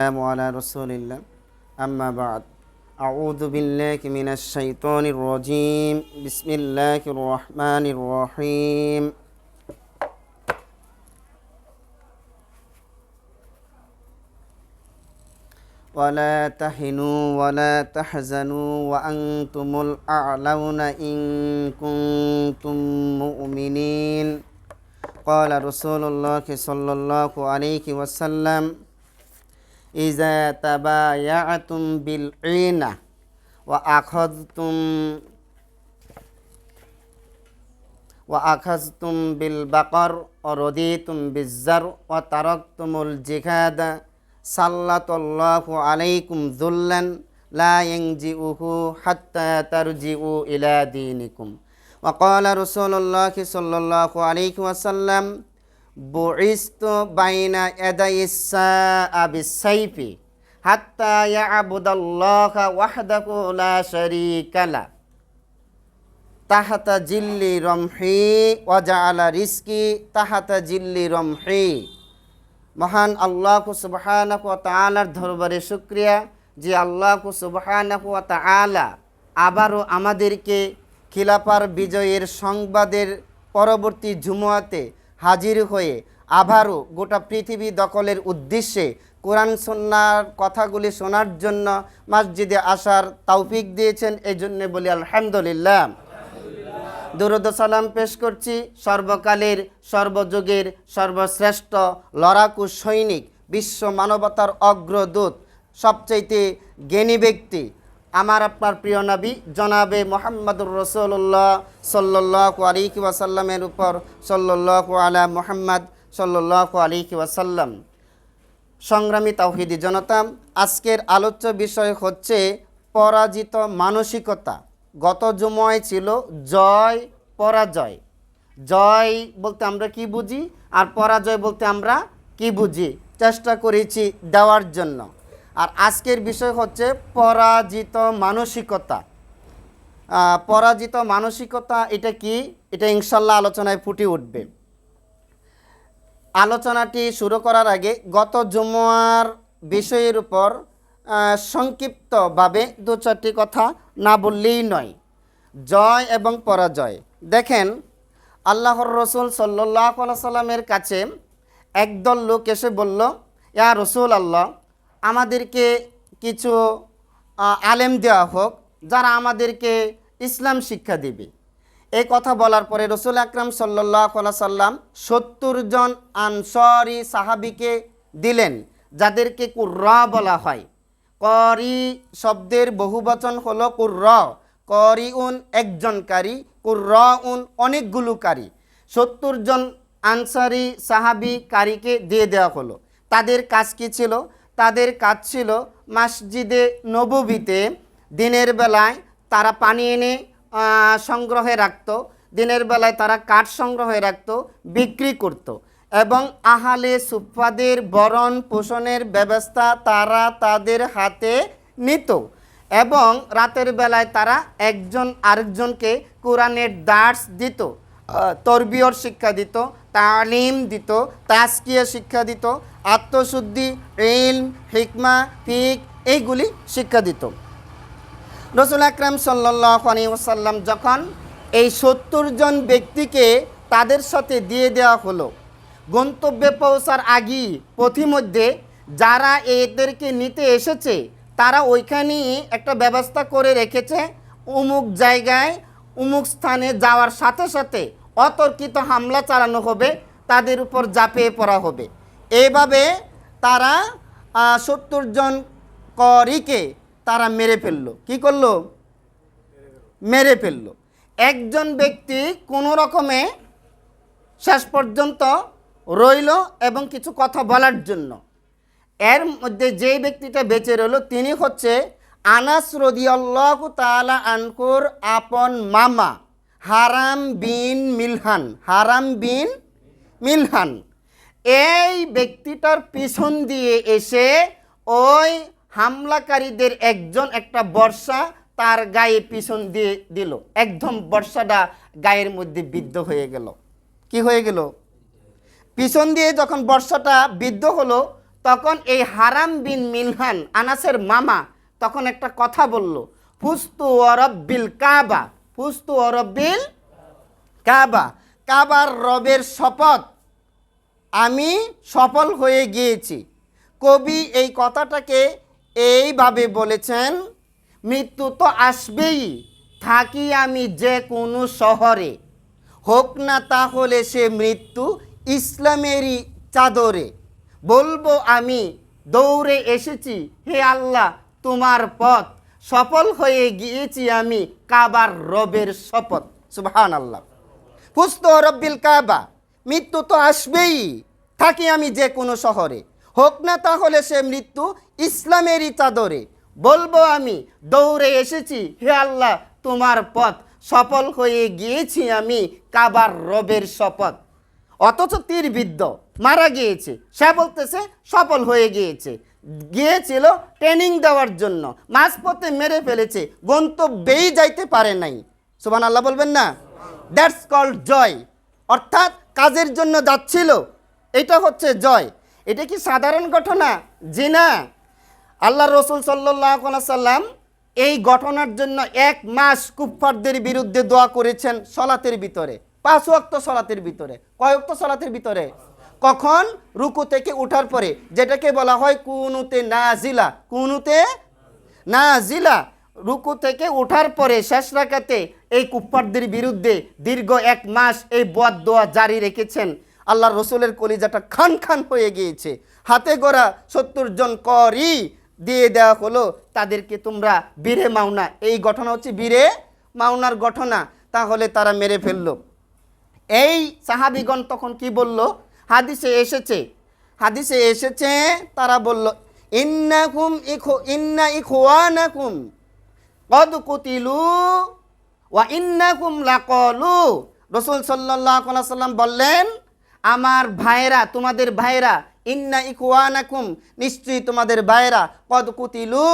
السلام على رسول الله أما بعد أعوذ بالله من الشيطان الرجيم بسم الله الرحمن الرحيم ولا تهنوا ولا تحزنوا وأنتم الأعلون إن كنتم مؤمنين قال رسول الله صلى الله عليه وسلم إذا تبايعتم بالعينة وأخذتم وأخذتم بالبقر ورضيتم بالزر وتركتم الجهاد سلط الله عليكم ذلا لا ينجئه حتى ترجعوا إلى دينكم. وقال رسول الله صلى الله عليه وسلم বুইস্তু বাইনা তাহাতা জিল্লি রমহি ওয়াজআলা রিস্কি তাহাতা জিল্লি রমহি। মহান আল্লাহ সুবহানাহু ওয়া তাআলার যে আল্লাহ সুবহানাহু আবারও আমাদেরকে খিলাপার বিজয়ের সংবাদের পরবর্তী ঝুমুয়াতে হাজির হয়ে আবারও গোটা পৃথিবী দখলের উদ্দেশ্যে কোরআন সন্ন্যার কথাগুলি শোনার জন্য মসজিদে আসার তৌফিক দিয়েছেন এই জন্যে বলি আলহামদুলিল্লাহ। দুরুদ সালাম পেশ করছি সর্বকালের, সর্বযুগের, সর্বশ্রেষ্ঠ লড়াকু সৈনিক, বিশ্ব মানবতার অগ্রদূত, সবচাইতে জ্ঞানী ব্যক্তি আমার আপনার প্রিয় নবী, জনাবে মোহাম্মদুর রসুল্লাহ সাল্লাহ আলিকি ওয়াসাল্লামের উপর সাল্লাহ আলা মোহাম্মদ সাল্লাহ আলিকি ওয়াসাল্লাম। সংগ্রামী তাওহিদি জনতা, আজকের আলোচ্য বিষয় হচ্ছে পরাজিত মানসিকতা। গত জুময় ছিল জয়, পরাজয়। জয় বলতে আমরা কি বুঝি? আর পরাজয় বলতে আমরা কি বুঝি? চেষ্টা করেছি দেওয়ার জন্য। আর আজকের বিষয় হচ্ছে পরাজিত মানসিকতা। পরাজিত মানসিকতা এটা কি? এটা ইনশাল্লাহ আলোচনায় ফুটে উঠবে। আলোচনাটি শুরু করার আগে গত জুমার বিষয়ের উপর সংক্ষিপ্তভাবে দু চারটি কথা না বললেই নয়। জয় এবং পরাজয়। দেখেন, আল্লাহর রসুল সাল্লাহ সাল্লামের কাছে একদল লোক এসে বলল, ইয়া রসুল আল্লাহ আমাদেরকে কিছু আলেম দেওয়া হোক, যারা আমাদেরকে ইসলাম শিক্ষা দিবে। এই কথা বলার পরে রসুল আকরাম সাল্লাহ সাল্লাম সত্তর জন আনসরি সাহাবিকে দিলেন, যাদেরকে কুর্র বলা হয়। করি শব্দের বহুবচন হলো কুর্র। করি উন একজনকারী কুর্র উন অনেকগুলো কারি সত্তর জন আনসারি সাহাবি কারিকে দিয়ে দেওয়া হলো। তাদের কাজ কি ছিল? তাদের কাজ ছিল মসজিদে নববীতে দিনের বেলায় তারা পানি এনে সংগ্রহে রাখত। দিনের বেলায় তারা কাঠ সংগ্রহে রাখত, বিক্রি করত। এবং আহালে সুফাদের বরণ পোষণের ব্যবস্থা তারা তাদের হাতে নিত। এবং রাতের বেলায় তারা একজন আরেকজনকে কোরআনের দার্স দিত তরবিয়র শিক্ষা দিত। তালিম দিত তাস্কিয়া শিক্ষা দিত, আত্মশুদ্ধি, ইলম, হিকমা, ফিক এইগুলি শিক্ষা দিত। রসুল আকরাম সাল্লাহ ওসাল্লাম যখন এই সত্তর জন ব্যক্তিকে তাদের সাথে দিয়ে দেওয়া হলো, গন্তব্যে পৌঁছার আগেই পথিমধ্যে যারা এদেরকে নিতে এসেছে, তারা ওইখানেই একটা ব্যবস্থা করে রেখেছে অমুক জায়গায় অমুক স্থানে যাওয়ার সাথে সাথে অতর্কিত হামলা চালানো হবে, তাদের উপর ঝাঁপিয়ে পড়া হবে। এইভাবে তারা সত্তর জন করিকে তারা মেরে ফেলল। কি করল? মেরে ফেলল। একজন ব্যক্তি কোনো রকমে শেষ পর্যন্ত রইল এবং কিছু কথা বলার জন্য। এর মধ্যে যেই ব্যক্তিটা বেঁচে রইল, তিনি হচ্ছে আনাস রদিয়াল্লাহ তালা আনকুর আপন মামা। হারাম বিন মিলহান, হারাম বিন মিলহান। এই ব্যক্তিটার পিছন দিয়ে এসে ওই হামলাকারীদের একজন একটা বর্ষা তার গায়ে পিছন দিয়ে দিল। একদম বর্ষাটা গায়ের মধ্যে বিদ্ধ হয়ে গেল। কি হয়ে গেল? পিছন দিয়ে যখন বর্ষাটা বিদ্ধ হলো, তখন এই হারাম বিন মিলহান, আনাসের মামা তখন একটা কথা বলল, ফুস্তু অরব বিল কাবা। ফুস্তু অরব্বিল কাবা। কাবার রবের শপথ। আমি সফল হয়ে গিয়েছি। কবি এই কথাটাকে এইভাবে বলেছেন, মৃত্যু তো আসবেই, থাকি আমি যে কোনো শহরে। হোক না তাহলে সে মৃত্যু ইসলামেরই চাদরে। বলব আমি, দৌড়ে এসেছি হে আল্লাহ তোমার পথ। সফল হয়ে গিয়েছি আমি কাবার রবের শপথ। সুবহান আল্লাহ পুস্ত রব্বিল কাবা। মৃত্যু তো আসবেই। থাকি আমি যে কোনো শহরে। হোক না তাহলে সে মৃত্যু ইসলামেরই চাদরে। বলব আমি, দৌড়ে এসেছি। হে আল্লাহ, তোমার পথ। সফল হয়ে গিয়েছি আমি কাবার রবের শপথ। অথচ তীরবিদ্ধ। মারা গিয়েছে। সে বলতেছে, সফল হয়ে গিয়েছে। গিয়েছিল ট্রেনিং দেওয়ার জন্য। মাঝপথে মেরে ফেলেছে, গন্তব্যেই যাইতে পারে নাই। সুবান আল্লাহ বলবেন না? দ্যাটস কল্ড জয় অর্থাৎ কাজের জন্য যাচ্ছিল। এটা হচ্ছে জয় এটা কি সাধারণ ঘটনা? জি না। আল্লাহ রসুল সাল্লাহ সাল্লাম এই ঘটনার জন্য এক মাস কুফফারদের বিরুদ্ধে দোয়া করেছেন সলাতের ভিতরে। পাঁচ ওয়াক্ত সলাতের ভিতরে। কয় ওয়াক্ত সলাতের ভিতরে? কখন? রুকু থেকে উঠার পরে, যেটাকে বলা হয় কুনুতে নাজিলা। কুনুতে নাজিলা। রুকু থেকে ওঠার পরে, শেষ রাকাতে এই কুফফারদের বিরুদ্ধে দীর্ঘ এক মাস এই বদ দোয়া জারি রেখেছেন। আল্লাহ রসুলের কলিজাটা খান খান হয়ে গিয়েছে। হাতে গড়া সত্তর জন করি দিয়ে দেওয়া হলো। তাদেরকে তোমরা বীরে মাওনা এই ঘটনা হচ্ছে বীরে মাওনার ঘটনা। তাহলে তারা মেরে ফেলল। এই সাহাবিগণ তখন কি বলল? হাদিসে এসেছে। হাদিসে এসেছে, তারা বলল, ইন্নাকুম ইখো, ইন্না ইখওয়ানাকুম, কদ কুতিলু ওয়া ইন্নাকুম লাকলু। রসুল আলাইহি সাল্লাম বললেন, আমার ভাইরা তোমাদের ভাইরা ইন্না ইকুয়ানাকুম নিশ্চয়ই তোমাদের ভাইরা কদ কুতিলু,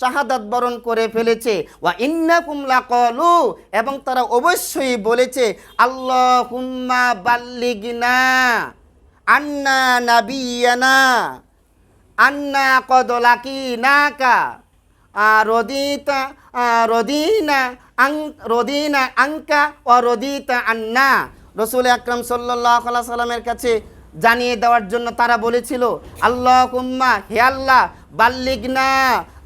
শাহাদাত বরণ করে ফেলেছে। ওয়া ইন্নাকুম লাকলু। এবং তারা অবশ্যই বলেছে, আল্লাহুম্মা বাল্লিগনা। আন্না নাবিয়ানা, আন্না কদলাকি নাকা রদিতা রদিনা আং, রদিনা আঙ্কা ও রদিতা আন্না। রসুল আকরাম সাল্লাহ সাল্লামের কাছে জানিয়ে দেওয়ার জন্য তারা বলেছিল আল্লাহ কুম্মা হে আল্লাহ, বাল্লিগনা,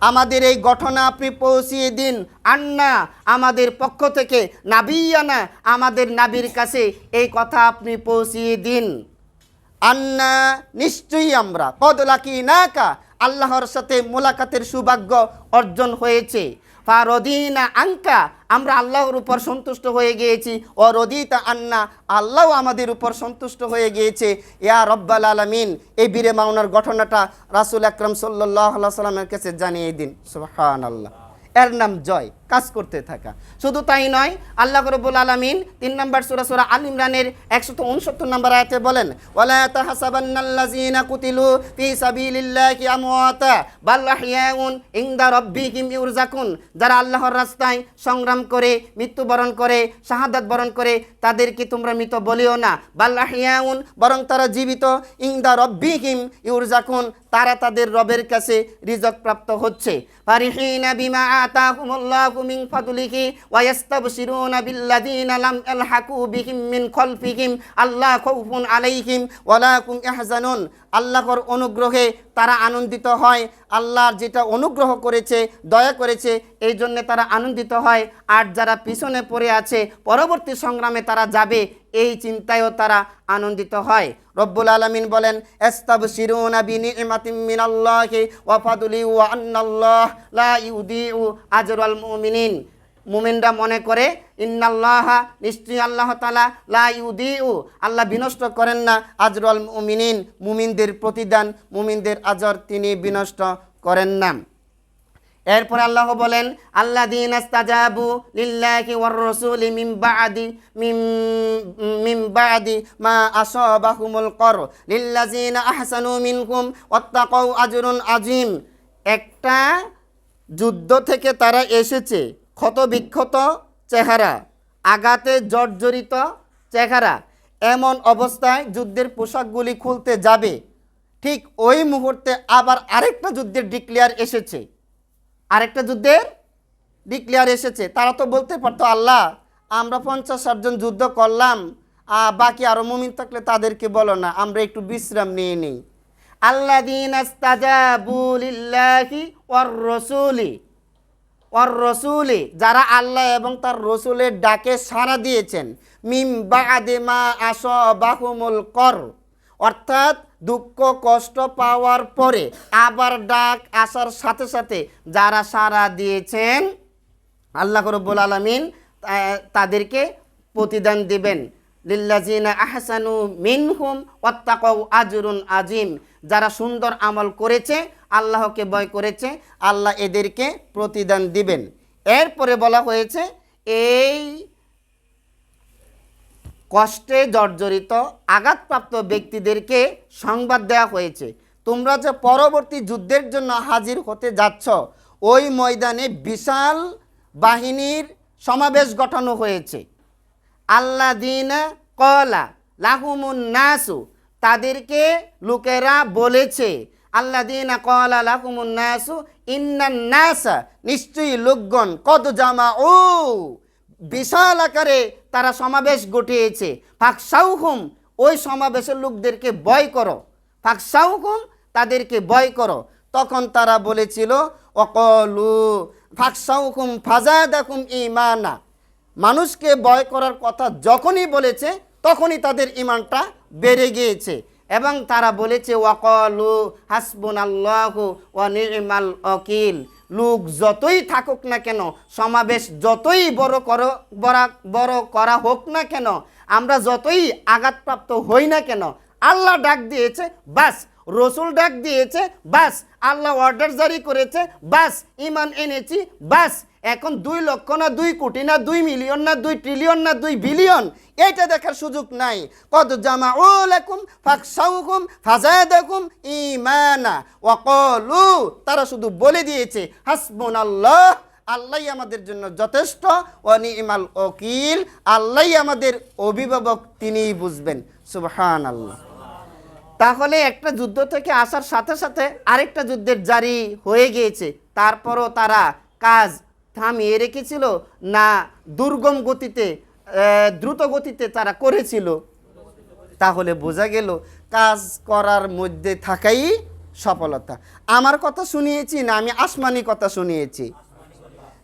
আমাদের এই ঘটনা আপনি পৌঁছিয়ে দিন। আন্না, আমাদের পক্ষ থেকে, নাবিয়ানা, আমাদের নাবির কাছে এই কথা আপনি পৌঁছিয়ে দিন। আন্না নিশ্চয়ই আমরা। পদলাকি নাকা আল্লাহর সাথে মোলাকাতের সৌভাগ্য অর্জন হয়েছে। ফারদিনা আঙ্কা আমরা আল্লাহর উপর সন্তুষ্ট হয়ে গিয়েছি। ও রদিতা আন্না, আল্লাহ আমাদের উপর সন্তুষ্ট হয়ে গিয়েছে। ইয়া রব্বাল আলমিন, এই বীরে মাওনার ঘটনাটা রাসুল আকরম সাল্লাহ সাল্লামের কাছে জানিয়ে দিন। সুহান আল্লাহ এর নাম জয়। কাজ করতে থাকা। শুধু তাই নয়, আল্লাহ রব্বুল আলমিন তিন নম্বর সুরা সুরা আল ইমরানের একশত উনসত্তর নম্বর আয়াতে বলেন কুতিলু যারা আল্লাহর রাস্তায় সংগ্রাম করে, মৃত্যুবরণ করে, শাহাদাত বরণ করে তাদেরকে তোমরা মৃত বলিও না? বাল আহইয়াউন বরং তারা জীবিত, ইনদা রাব্বিহিম ইউরজাকুন তারা তাদের রবের কাছে রিজক প্রাপ্ত হচ্ছে। বিমা মিন ফাদলিহি ওয়া ইস্তাবশিরুনা বিল্লাযিনা লাম ইয়ালহাকু বিহিম মিন খালফিহিম, আল্লাহ খাউফুন আলাইহিম ওয়ালা হুম ইয়াহজানুন। আল্লাহর অনুগ্রহে তারা আনন্দিত হয়। আল্লাহর যেটা অনুগ্রহ করেছে, দয়া করেছে, এই জন্য তারা আনন্দিত হয়। আর যারা পিছনে পড়ে আছে, পরবর্তী সংগ্রামে তারা যাবে, এই চিন্তায়ও তারা আনন্দিত হয়। রব্বুল আলমিন বলেন এস্তাব শিরুনা বিনি ইমাতিম মিনাল্লাহি ওয়া ফাদুলি ওয়া আন্নাল্লাহ লা আজরাল মুমিনিন। মুমিনরা মনে করে, ইন্নাল্লাহা, নিশ্চয়ই আল্লাহ তালা লা ইউদিউ, আল্লাহ বিনষ্ট করেন না। আজরুল মুমিনিন, মুমিনদের প্রতিদান, মুমিনদের আজর তিনি বিনষ্ট করেন না। এরপর আল্লাহ বলেন আল্লাহ দিন আস্তাজাবু লিল্লাহি ওয়ার রাসূলি মিন বাদি, মিন মিন বাদি মা আসাবাহুমুল কর, লিল্লাযিনা আহসানু মিনকুম ওয়াত্তাকাউ আজরুন আজিম। একটা যুদ্ধ থেকে তারা এসেছে। ক্ষত বিক্ষত চেহারা, আঘাতে জর্জরিত চেহারা, এমন অবস্থায় যুদ্ধের পোশাকগুলি খুলতে যাবে। ঠিক ওই মুহূর্তে আবার আরেকটা যুদ্ধের ডিক্লেয়ার এসেছে। আরেকটা যুদ্ধের ডিক্লেয়ার এসেছে। তারা তো বলতে পারতো, আল্লাহ, আমরা পঞ্চাশ ষাটজন যুদ্ধ করলাম বাকি আরও মুমিন থাকলে তাদেরকে বলো না, আমরা একটু বিশ্রাম নিয়ে নিই। আল্লাহ দিন ওর রসুলি ওর রসুলি, যারা আল্লাহ এবং তার রসুলের ডাকে সাড়া দিয়েছেন। মিম বাদেমা আস বাহুমুল কর। অর্থাৎ দুঃখ, কষ্ট পাওয়ার পরে আবার ডাক আসার সাথে সাথে যারা সাড়া দিয়েছেন, আল্লাহ রব্বুল আলমিন তাদেরকে প্রতিদান দিবেন। লিল্লাজিনা আহসানু মিনহুম ওয়াত্তাকাউ আজরুন আজিম। যারা সুন্দর আমল করেছে, আল্লাহকে ভয় করেছে, আল্লাহ এদেরকে প্রতিদান দিবেন। এরপরে বলা হয়েছে, এই কষ্টে জর্জরিত, আঘাতপ্রাপ্ত ব্যক্তিদেরকে সংবাদ দেওয়া হয়েছে। তোমরা যে পরবর্তী যুদ্ধের জন্য হাজির হতে যাচ্ছ, ওই ময়দানে বিশাল বাহিনীর সমাবেশ গঠানো হয়েছে। আল্লাহ দিন কলা লাহুমুন নাসু তাদেরকে লোকেরা বলেছে আল্লাহ দিন নিশ্চয়ই লোকগণ কত জামা ও বিশাল আকারে তারা সমাবেশ ঘটিয়েছে। ফাঁকসাউহুম ওই সমাবেশের লোকদেরকে বয় করো। ফাঁকসাউহুম তাদেরকে বয় করো। তখন তারা বলেছিল, অকলু ফাঁকসাউহুম ফাজাদাকুম ইমানা মানুষকে বয় করার কথা যখনই বলেছে, তখনই তাদের ইমানটা বেড়ে গিয়েছে। এবং তারা বলেছে, ওয়াকলু হাসবুন আল্লাহ ও নির্মাল অকিল লোক যতই থাকুক না কেন, সমাবেশ যতই বড় করো, বড় বড় করা হোক না কেন, আমরা যতই আঘাতপ্রাপ্ত হই না কেন, আল্লাহ ডাক দিয়েছে, বাস, রসুল ডাক দিয়েছে, বাস, আল্লাহ অর্ডার জারি করেছে, বাস ইমান এনেছি, বাস এখন দুই লক্ষ না দুই কোটি না দুই মিলিয়ন না দুই ট্রিলিয়ন না দুই বিলিয়ন এটা দেখার সুযোগ নাই। কত জামা ও লেখুম লেকুম ফাকসাউকুম ফাজাদাকুম ইমানা ওয়াকলু, তারা শুধু বলে দিয়েছে হাসবুন আল্লাহ আমাদের জন্য যথেষ্ট ও নিমাল ওকিল আল্লাহ আমাদের অভিভাবক তিনিই বুঝবেন। সুবহান আল্লাহ তাহলে একটা যুদ্ধ থেকে আসার সাথে সাথে আরেকটা যুদ্ধের জারি হয়ে গিয়েছে। তারপরও তারা কাজ থামিয়ে রেখেছিল না দুর্গম গতিতে দ্রুত গতিতে তারা করেছিল। তাহলে বোঝা গেল কাজ করার মধ্যে থাকাই সফলতা। আমার কথা শুনিয়েছি না আমি আসমানি কথা শুনিয়েছি?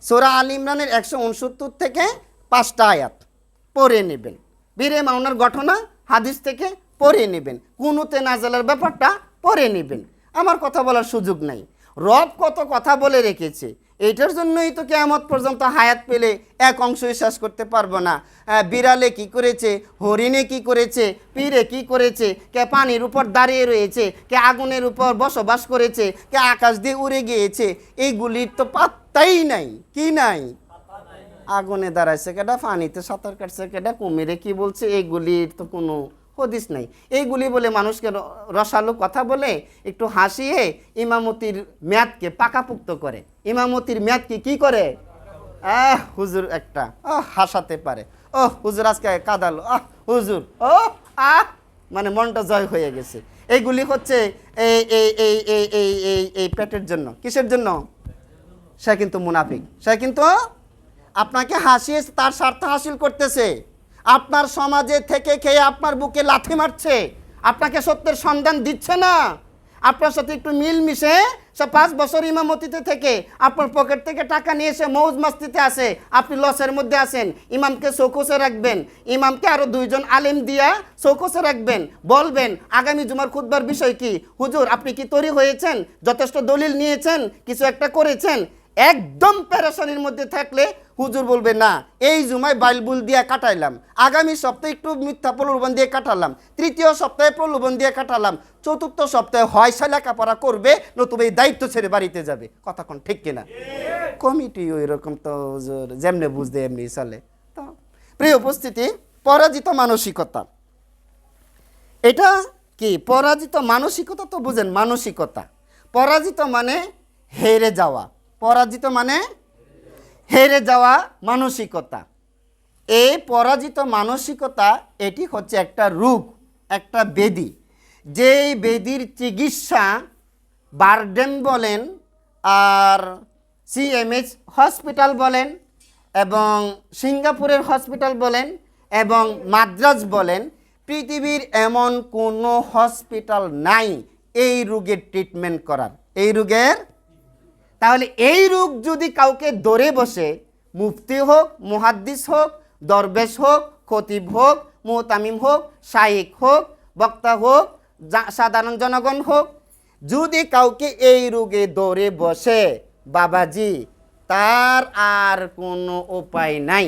সোরা আল ইমরানের একশো উনসত্তর থেকে পাঁচটা আয়াত পড়ে নেবেন। বীরে মাওনার ঘটনা হাদিস থেকে পড়ে নেবেন। কুনুতে নাজালের ব্যাপারটা পড়ে নেবেন। আমার কথা বলার সুযোগ নাই। রব কত কথা বলে রেখেছে। এইটার জন্যই তো কেয়ামত পর্যন্ত হায়াত পেলে এক অংশ বিশ্বাস করতে পারব না। বিড়ালে কি করেছে? হরিণে কি করেছে? পীরে কি করেছে? কে পানির উপর দাঁড়িয়ে রয়েছে? কে আগুনের উপর বসবাস করেছে? কে আকাশ দিয়ে উড়ে গিয়েছে? এইগুলির তো পাত্তাই নাই। কি নাই? আগুনে দাঁড়াইছে কেটা পানিতে সাঁতার কাটছে কেডা? কুমিরে কি বলছে? এইগুলির তো কোনো হদিস নাই। এইগুলি বলে মানুষকে রসালো কথা বলে একটু হাসিয়ে ইমামতির মেয়াদকে পাকাপুক্ত করে। ইমামতির মেয়াদকে কি করে? আহ, হুজুর একটা ও হাসাতে পারে। ও হুজুর আজকে কাদালো, আহ, হুজুর ও আহ মানে মনটা জয় হয়ে গেছে। এইগুলি হচ্ছে এই এই এই এই এই এই এই পেটের জন্য। কিসের জন্য? সে কিন্তু মুনাফিক। সে কিন্তু আপনাকে হাসিয়ে তার স্বার্থ হাসিল করতেছে। আপনার সমাজে থেকে খেয়ে আপনার বুকে লাথি মারছে। আপনাকে সত্যের সন্ধান দিচ্ছে না। আপনার সাথে একটু মিল মিশে সে পাঁচ বছর ইমামতিতে থেকে আপনার পকেট থেকে টাকা নিয়ে এসে মৌজ মাস্তিতে আসে। আপনি লসের মধ্যে আসেন ইমামকে চৌকসে রাখবেন। ইমামকে আরও দুইজন আলেম দিয়া চৌকসে রাখবেন। বলবেন, আগামী জুমার খুদবার বিষয় কি? হুজুর, আপনি কি তৈরি হয়েছেন? যথেষ্ট দলিল নিয়েছেন? কিছু একটা করেছেন? একদম প্যারাশানির মধ্যে থাকলে হুজুর বলবে, না, এই জুমায় বাইলবুল দিয়ে কাটাইলাম। আগামী সপ্তাহে একটু মিথ্যা প্রলোভন দিয়ে কাটালাম। তৃতীয় সপ্তাহে প্রলোভন দিয়ে কাটালাম। চতুর্থ সপ্তাহে হয় লেখাপড়া করবে, নতুবা এই দায়িত্ব ছেড়ে বাড়িতে যাবে। কতক্ষণ ঠিক কিনা? কমিটি ওই রকম তো হুজুর, যেমনে বুঝতে এমনি চলে। তো, প্রিয় উপস্থিতি, পরাজিত মানসিকতা। এটা কি? পরাজিত মানসিকতা তো বুঝেন, মানসিকতা। পরাজিত মানে হেরে যাওয়া। পরাজিত মানে হেরে যাওয়া মানসিকতা। এই পরাজিত মানসিকতা, এটি হচ্ছে একটা রোগ, একটা বেদি। যেই বেদির চিকিৎসা বারডেম বলেন আর সিএমএইচ হসপিটাল বলেন এবং সিঙ্গাপুরের হসপিটাল বলেন এবং মাদ্রাজ বলেন, পৃথিবীর এমন কোনো হসপিটাল নাই এই রোগের ট্রিটমেন্ট করার। এই রোগের তাহলে এই রোগ যদি কাউকে ধরে বসে, মুফতি হোক, মুহাদ্দিস হোক, দরবেশ হোক, খতিব হোক মুহতামিম হোক শাইক হোক, বক্তা হোক সাধারণ জনগণ হোক, যদি কাউকে এই রোগে ধরে বসে, বাবাজি, তার আর কোনো উপায় নাই।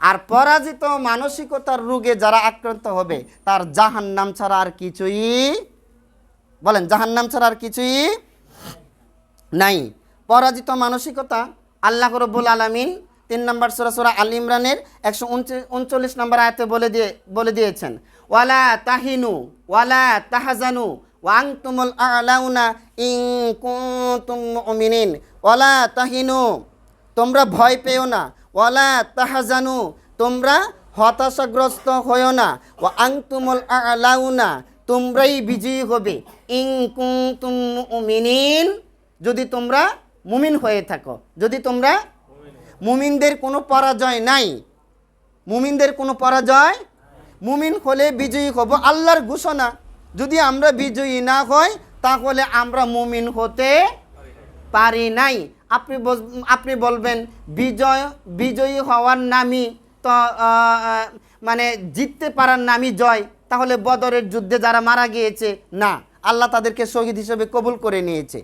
আর পরাজিত মানসিকতার রোগে যারা আক্রান্ত হবে, তার জাহান্নাম ছাড়া আর কিছুই, বলেন, জাহান্নাম ছাড়া আর কিছুই নাই। পরাজিত মানসিকতা, আল্লাহ রব্বুল আলমিন তিন নম্বর সুরা সুরা আল ইমরানের একশো উনচল্লিশ নম্বর আয়তে বলে দিয়ে বলে দিয়েছেন, ওয়ালা তাহিনু, ওয়ালা তাহাজানু, ওয়াং তুমুল আলাউনা ইং কুতুম মুমিনিন, ওয়ালা তাহিনু, তোমরা ভয় পেও না, ওয়ালা তাহাজানু, তোমরা হতাশাগ্রস্ত হয়েও না ও আংতুমুল আলাউনা, তোমরাই বিজয়ী হবে ইং কুতুম মুমিনিন, যদি তোমরা মুমিন হয়ে থাকো। যদি তোমরা মুমিনদের কোনো পরাজয় নাই, মুমিনদের কোনো পরাজয় মুমিন হলে বিজয়ী হব আল্লাহর ঘোষণা। যদি আমরা বিজয়ী না হই, তাহলে আমরা মুমিন হতে পারি নাই। আপনি আপনি বলবেন, বিজয়, বিজয়ী হওয়ার নামই তো মানে জিততে পারার নামই জয়। তাহলে বদরের যুদ্ধে যারা মারা গিয়েছে, না, আল্লাহ তাদেরকে শহীদ হিসেবে কবুল করে নিয়েছে।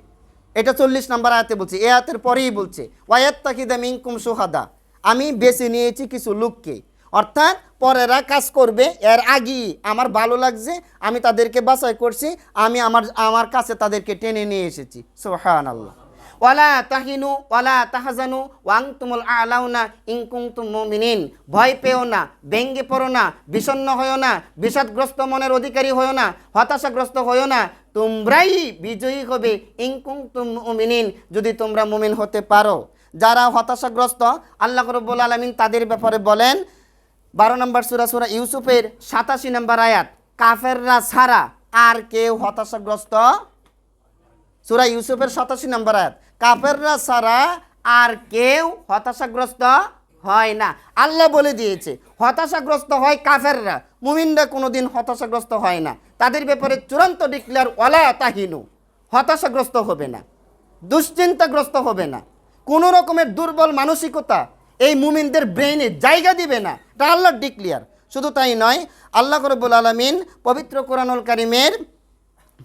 এটা চল্লিশ নম্বর আয়াতে বলছে, এ আয়াতের পরেই বলছে ওয়াত তাকিদা মিনকুম সুহাদা, আমি বেছে নিয়েছি কিছু লোককে। অর্থাৎ পরেরা কাজ করবে, এর আগে আমার ভালো লাগছে, আমি তাদেরকে বাছাই করছি, আমি আমার আমার কাছে তাদেরকে টেনে নিয়ে এসেছি। সোহান আল্লাহ ওয়ালা তাহিনু, ওয়ালা তাহাজানু ওয়াং তুমুল আলাউনা ইংকুং তুম মুমিনিন। ভয় পেও না ব্যঙ্গে পড়ো না, বিষণ্ণ হয়েও না, বিষাদগ্রস্ত মনের অধিকারী হয়েও না, হতাশাগ্রস্ত হয়েও না, তোমরাই বিজয়ী হবে ইংকুং তুম মুমিনিন যদি তোমরা মুমিন হতে পারো। যারা হতাশাগ্রস্ত, আল্লাহ রব্বুল আলমিন তাদের ব্যাপারে বলেন, বারো নম্বর সুরা সুরা ইউসুফের সাতাশি নম্বর আয়াত, কাফেররা ছাড়া আর কেউ হতাশাগ্রস্ত সুরা ইউসুফের সাতাশি নম্বর আয়াত, কাফেররা সারা আর কেউ হতাশাগ্রস্ত হয় না। আল্লাহ বলে দিয়েছে, হতাশাগ্রস্ত হয় কাফেররা, মুমিনরা কোনোদিন হতাশাগ্রস্ত হয় না। তাদের ব্যাপারে চূড়ান্ত ডিক্লেয়ার ওয়ালা তাহিনু, হতাশাগ্রস্ত হবে না, দুশ্চিন্তাগ্রস্ত হবে না। কোনো রকমের দুর্বল মানসিকতা এই মুমিনদের ব্রেইনে জায়গা দিবে না। এটা আল্লাহর ডিক্লিয়ার শুধু তাই নয়, আল্লাহ রব্বুল আলমিন পবিত্র কোরআনুল কারিমের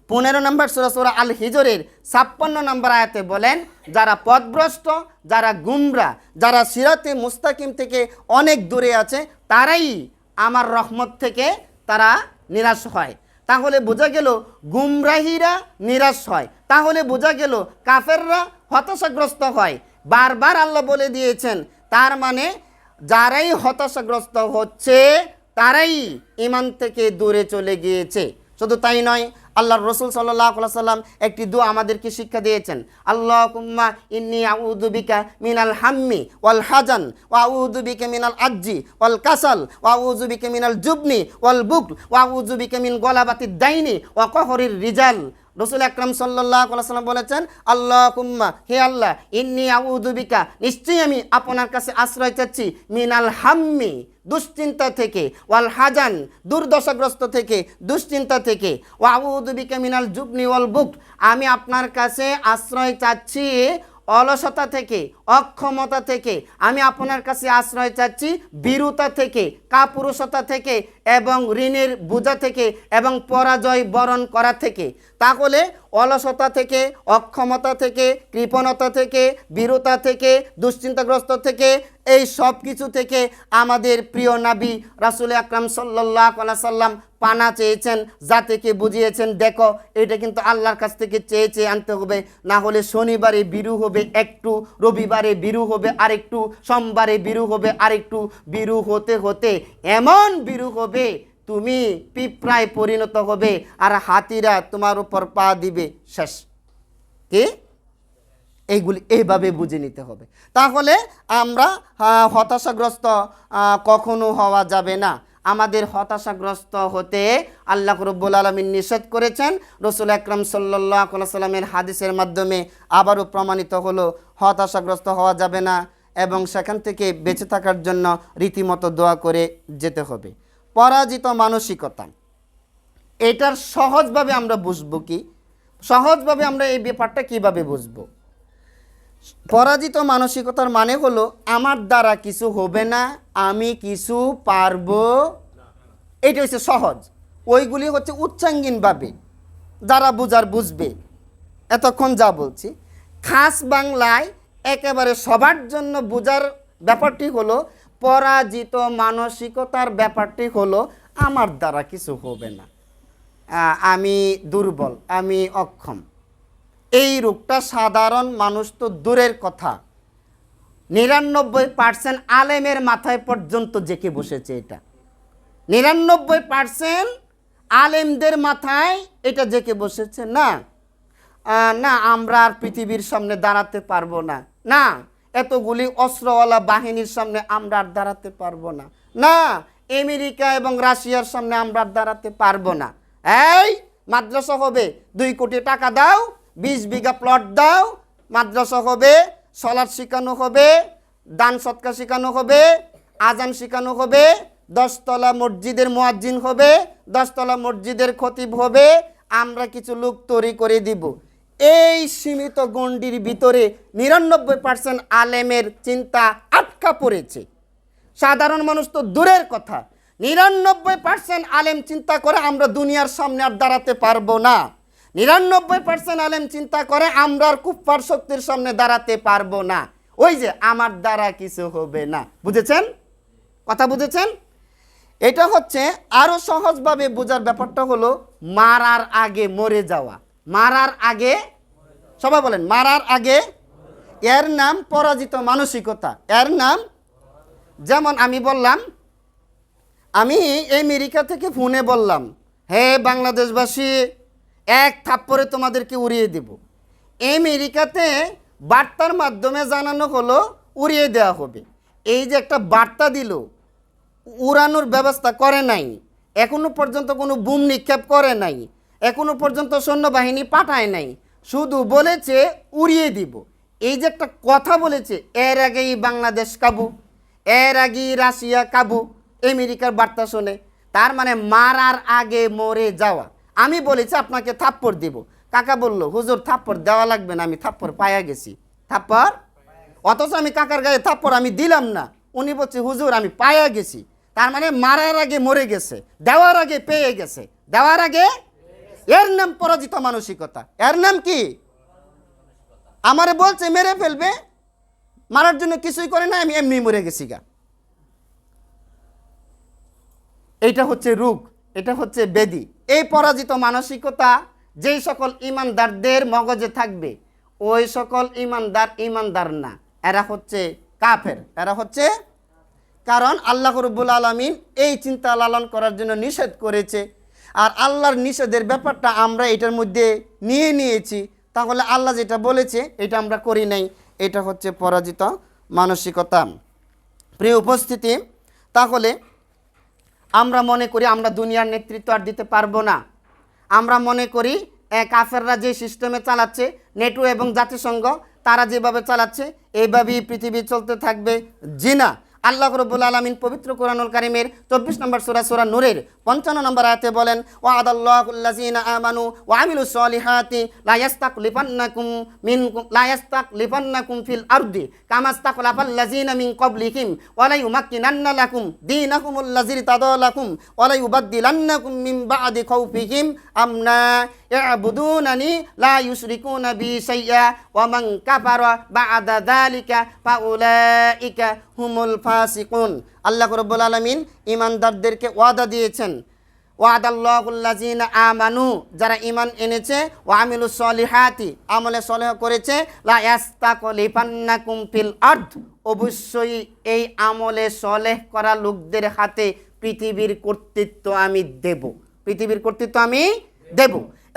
পনেরো নম্বর সুরা সুরা আল হিজরের ছাপ্পান্ন নম্বর আয়াতে বলেন, যারা পথভ্রষ্ট, যারা গুমরা, যারা সিরাতে মুস্তাকিম থেকে অনেক দূরে আছে, তারাই আমার রহমত থেকে তারা নিরাশ হয়। তাহলে বোঝা গেল গুমরাহিরা নিরাশ হয়। তাহলে বোঝা গেল কাফেররা হতাশাগ্রস্ত হয়। বারবার আল্লাহ বলে দিয়েছেন, তার মানে যারাই হতাশাগ্রস্ত হচ্ছে, তারাই ইমান থেকে দূরে চলে গিয়েছে। শুধু তাই নয় আল্লাহর রসুল সাল্লাহ সাল্লাম একটি দোয়া আমাদেরকে শিক্ষা দিয়েছেন। আল্লাহ কুম্মা ইন্নি আউদুবিকা মিনাল হাম্মি ওয়াল হাজান ওয়াউদুবিকে মিনাল আজ্জি ওয়াল কাসাল ওয়াউজুবিকে মিনাল জুবনি ওয়াল বুক ওয়াউজুবিকে মিন গলাবাতি দাইনি ওয়া কহরির রিজাল। রসুল আকরম সাল্লাম বলেছেন আল্লাহ কুম্মা হে আল্লাহ, ইন্নি আউদুবিকা নিশ্চয়ই আমি আপনার কাছে আশ্রয় চাচ্ছি মিনাল হাম্মি, দুশ্চিন্তা থেকে, ওয়াল হাজান, দুর্দশাগ্রস্ত থেকে, দুশ্চিন্তা থেকে। ওয়াউদুবিকা মিনাল জুবনি ওয়াল বুক। আমি আপনার কাছে আশ্রয় চাচ্ছি অলসতা থেকে অক্ষমতা থেকে, আমি আপনার কাছে আশ্রয় চাচ্ছি বীরতা থেকে, কাপুরুষতা থেকে এবং ঋণের বোঝা থেকে এবং পরাজয় বরণ করা থেকে। তাহলে অলসতা থেকে, অক্ষমতা থেকে, কৃপণতা থেকে, বীরতা থেকে, দুশ্চিন্তাগ্রস্ত থেকে, এই সব কিছু থেকে আমাদের প্রিয় নাবি রাসুল আকরাম সাল্লাহ সাল্লাম পানা চেয়েছেন যা থেকে বুঝিয়েছেন, দেখো, এটা কিন্তু আল্লাহর কাছ থেকে চেয়ে চেয়ে আনতে হবে, না হলে শনিবারে বিরু হবে একটু, রবিবারে বিরু হবে আরেকটু, সোমবারে বিরু হবে আরেকটু, বিরু হতে হতে এমন বিরু হবে, তুমি পিঁপড়ায় পরিণত হবে আর হাতিরা তোমার উপর পা দিবে শেষ। কি? এইগুলি এইভাবে বুঝে নিতে হবে। তাহলে আমরা হতাশাগ্রস্ত কখনো হওয়া যাবে না। আমাদের হতাশাগ্রস্ত হতে আল্লাহ রব্বুল আলমিন নিষেধ করেছেন। রসুল আকরম সাল্লাহ সাল্লামের হাদিসের মাধ্যমে আবারও প্রমাণিত হলো, হতাশাগ্রস্ত হওয়া যাবে না এবং সেখান থেকে বেঁচে থাকার জন্য রীতিমতো দোয়া করে যেতে হবে। পরাজিত মানসিকতা, এটার সহজভাবে আমরা বুঝব কি? সহজভাবে আমরা এই ব্যাপারটা কীভাবে বুঝব? পরাজিত মানসিকতার মানে হলো, আমার দ্বারা কিছু হবে না, আমি কিছু পারব। এটা হচ্ছে সহজ। ওইগুলি হচ্ছে উচ্চাঙ্গিনভাবে, যারা বুঝার বুঝবে। এতক্ষণ যা বলছি। খাস বাংলায় একেবারে সবার জন্য বোঝার ব্যাপারটি হলো, পরাজিত মানসিকতার ব্যাপারটি হলো, আমার দ্বারা কিছু হবে না। আমি দুর্বল, আমি অক্ষম। এই রোগটা সাধারণ মানুষ তো দূরের কথা। নিরানব্বই পার্সেন্ট আলেমের মাথায় পর্যন্ত জেকে বসেছে এটা। নিরানব্বই পার্সেন্ট আলেমদের মাথায় এটা জেকে বসেছে, না। না, আমরা আর পৃথিবীর সামনে দাঁড়াতে পারব না। না, এতগুলি অস্ত্রওয়ালা বাহিনীর সামনে আমরা আর দাঁড়াতে পারব না। না, আমেরিকা এবং রাশিয়ার সামনে আমরা আর দাঁড়াতে পারব না। এই, মাদ্রাসা হবে, দুই কোটি টাকা দাও বিশ বিঘা প্লট দাও, মাদ্রাসা হবে, সলাদ শেখানো হবে, দান সৎকার শেখানো হবে, আজান শেখানো হবে, দশতলা মসজিদের মোয়াজ্জিন হবে, দশতলা মসজিদের খতিব হবে, আমরা কিছু লোক তৈরি করে দিব। এই সীমিত গণ্ডির ভিতরে নিরানব্বই পার্সেন্ট আলেমের চিন্তা আটকা পড়েছে। সাধারণ মানুষ তো দূরের কথা। নিরানব্বই পার্সেন্ট আলেম চিন্তা করে আমরা দুনিয়ার সামনে আর দাঁড়াতে পারব না। নিরানব্বই পার্সেন্ট আলেম চিন্তা করে, আমরা আর কুফার শক্তির সামনে দাঁড়াতে পারব না। ওই যে, আমার দ্বারা কিছু হবে না। বুঝেছেন? কথা বুঝেছেন? এটা হচ্ছে আরও সহজভাবে বোঝার ব্যাপারটা হলো, মারার আগে মরে যাওয়া। মারার আগে, সবাই বলেন, মারার আগে, এর নাম পরাজিত মানসিকতা। এর নাম, যেমন আমি বললাম, আমি আমেরিকা থেকে ফোনে বললাম, হে বাংলাদেশবাসী এক থাপ্পড়ে তোমাদেরকে উড়িয়ে দেব। আমেরিকাতে বার্তার মাধ্যমে জানানো হলো, উড়িয়ে দেওয়া হবে। এই যে একটা বার্তা দিল, উড়ানোর ব্যবস্থা করে নাই, এখনও পর্যন্ত কোনো বুম নিক্ষেপ করে নাই, এখনও পর্যন্ত সৈন্যবাহিনী পাঠায় নাই, শুধু বলেছে উড়িয়ে দিব। এই যে একটা কথা বলেছে, এর আগেই বাংলাদেশ কাবু, এর আগেই রাশিয়া কাবু আমেরিকার বার্তা শুনে। তার মানে মারার আগে মরে যাওয়া। আমি বলেছি আপনাকে থাপ্পড় দিব। কাকা বলল, হুজুর, থাপ্পড় দেওয়া লাগবে না, আমি থাপ্পড় পায়া গেছি। থাপ্পড়? অথচ আমি কাকার গায়ে থাপ্পড় আমি দিলাম না। উনি বলছে, হুজুর, আমি পায়া গেছি। তার মানে মারার আগে মরে গেছে, দেওয়ার আগে পেয়ে গেছে। দেওয়ার আগে? এর নাম পরাজিত মানসিকতা। এর নাম কি? আমার বলছে, মেরে ফেলবে। মারার জন্য কিছুই করে না আমি এমনি মরে গেছি গা। এইটা হচ্ছে রোগ এটা হচ্ছে বেদি। এই পরাজিত মানসিকতা, যেই সকল ইমানদারদের মগজে থাকবে, ওই সকল ইমানদার ইমানদার না। এরা হচ্ছে কাফের। এরা হচ্ছে, কারণ আল্লাহ রব্বুল আলমিন এই চিন্তা লালন করার জন্য নিষেধ করেছে। আর আল্লাহর নিষেধের ব্যাপারটা আমরা এটার মধ্যে নিয়ে নিয়েছি। তাহলে আল্লাহ যেটা বলেছে, এটা আমরা করি নাই। এটা হচ্ছে পরাজিত মানসিকতা। প্রিয় উপস্থিতি, তাহলে আমরা মনে করি আমরা দুনিয়ার নেতৃত্ব আর দিতে পারব না। আমরা মনে করি কাফেররা যে সিস্টেমে চালাচ্ছে, নেটো এবং জাতিসংঘ, তারা যেভাবে চালাচ্ছে এইভাবেই পৃথিবী চলতে থাকবে। জি না আল্লাহ রব্বুল আলমিন পবিত্র কোরআনুল কারিমের চব্বিশ নম্বর সুরা সুরা নূরের পঞ্চান্ন নম্বর আয়াতে বলেন ও আদাল্লাহুল্লাযীনা আমানু ওয়া আমিলুস সলিহাতি লা ইয়াস্তাকলিফান্নাকুম মিনকুম লা ইয়াস্তাকলিফান্নাকুম ফিল আরদি কামা ইস্তাকলাফাল্লাযীনা মিন ক্বাবলিহিম ওয়া লা ইউমাক্কিনান্না লাকুম দীনাকুমুল্লাযী তাদালাকুম ওয়া লা ইউবাদদিলান্নাকুম মিন বা'দি খাউফিহিম আমনা ইয়াবুদুনানি লা ইউশরিকুনা বি মান হুমুল ফাসিকুন। আল্লাহ রাব্বুল আলামিন ইমানদারদেরকে ওয়াদা দিয়েছেন। ওয়াদাল্লাহুল্লাযিনা আমানু, যারা ইমান এনেছে, ওয়া আমিলুস সলিহাতি, আমলে সলেহ করেছে ফিল আরদ। অবশ্যই এই আমলে সলেহ করা লোকদের হাতে পৃথিবীর কর্তৃত্ব আমি দেব। পৃথিবীর কর্তৃত্ব আমি দেব।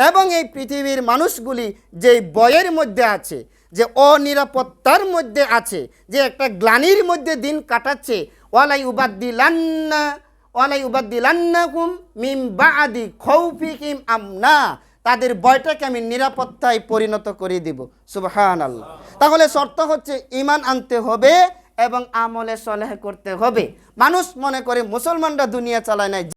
এবং এই পৃথিবীর মানুষগুলি যে বয়ের মধ্যে আছে যে অনিরাপত্তার মধ্যে আছে, যে একটা গ্লানির মধ্যে দিন কাটাচ্ছে, ওয়ালাই উবাদ্দিলান্না, ওয়ালাই উবাদ্দিলান্নাকুম মিম বাআদি খৌফিহিম আমনা, তাদের বয়টাকে আমি নিরাপত্তায় পরিণত করে দিব। সুবহান আল্লাহ তাহলে শর্ত হচ্ছে ইমান আনতে হবে এবং আমলে সলেহ করতে হবে। মানুষ মনে করে মুসলমানরা দুনিয়া চালায় নাই।